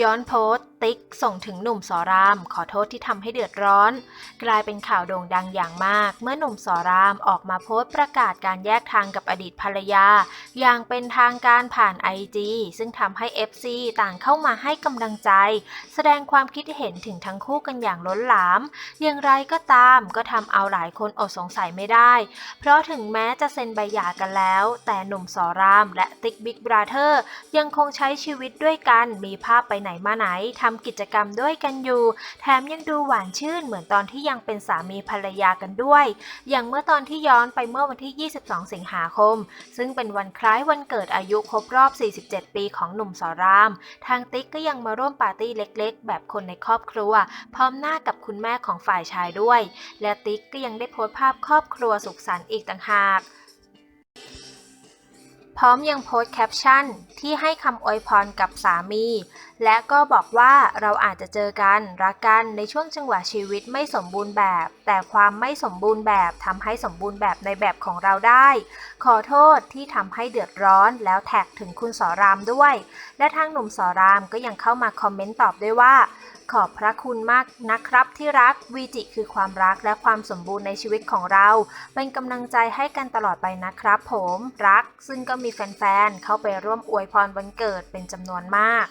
ย้อนโพสต์ ติ๊กส่งถึงหนุ่มสอราม ขอโทษที่ทำให้เดือดร้อน กลายเป็นข่าวโด่งดังอย่างมาก เมื่อหนุ่มสอรามออกมาโพสต์ประกาศการแยกทางกับอดีตภรรยา อย่างเป็นทางการผ่านไอจีซึ่งทำให้ FC ต่างเข้ามาให้กำลังใจ แสดงความคิดเห็นถึงทั้งคู่กันอย่างล้นหลาม อย่างไรก็ตามก็ทำเอาหลายคนอดสงสัยไม่ได้ เพราะถึงแม้จะเซ็นใบหย่ากันแล้ว แต่หนุ่มสอราม และติ๊กบิ๊กบราเธอร์ยังคงใช้ชีวิตด้วยกันมีภาพไปไหนมาไหนทำกิจกรรมด้วยกันอยู่ แถมยังดูหวานชื่นเหมือนตอนที่ยังเป็นสามีภรรยากันด้วย อย่างเมื่อตอนที่ย้อนไปเมื่อวันที่ 22 สิงหาคม ซึ่งเป็นวันคล้ายวันเกิดอายุครบรอบ 47 ปีของหนุ่มสราม ทางติ๊กก็ยังมาร่วมปาร์ตี้เล็กๆ แบบคนในครอบครัว พร้อมหน้ากับคุณแม่ของฝ่ายชายด้วย และติ๊กก็ยังได้โพสต์ภาพครอบครัวสุขสันต์อีกต่างหาก พร้อมยังโพสต์แคปชั่นที่ให้คำอวยพรกับสามี และก็บอกว่าเราอาจจะเจอกันรักกันในช่วงจังหวะชีวิตไม่สมบูรณ์แบบ แต่ความไม่สมบูรณ์แบบทำให้สมบูรณ์แบบในแบบของเราได้ ขอโทษที่ทำให้เดือดร้อนแล้วแท็กถึงคุณสอรามด้วย และทางหนุ่มสอรามก็ยังเข้ามาคอมเมนต์ตอบด้วยว่า ขอบพระคุณมากนะครับที่รักวีจิคือความรักและความสมบูรณ์ในชีวิตของเรา เป็นกำลังใจให้กันตลอดไปนะครับ ผมรักซึ่งก็มีแฟนๆ เข้าไปร่วมอวยพรวันเกิดเป็นจำนวนมาก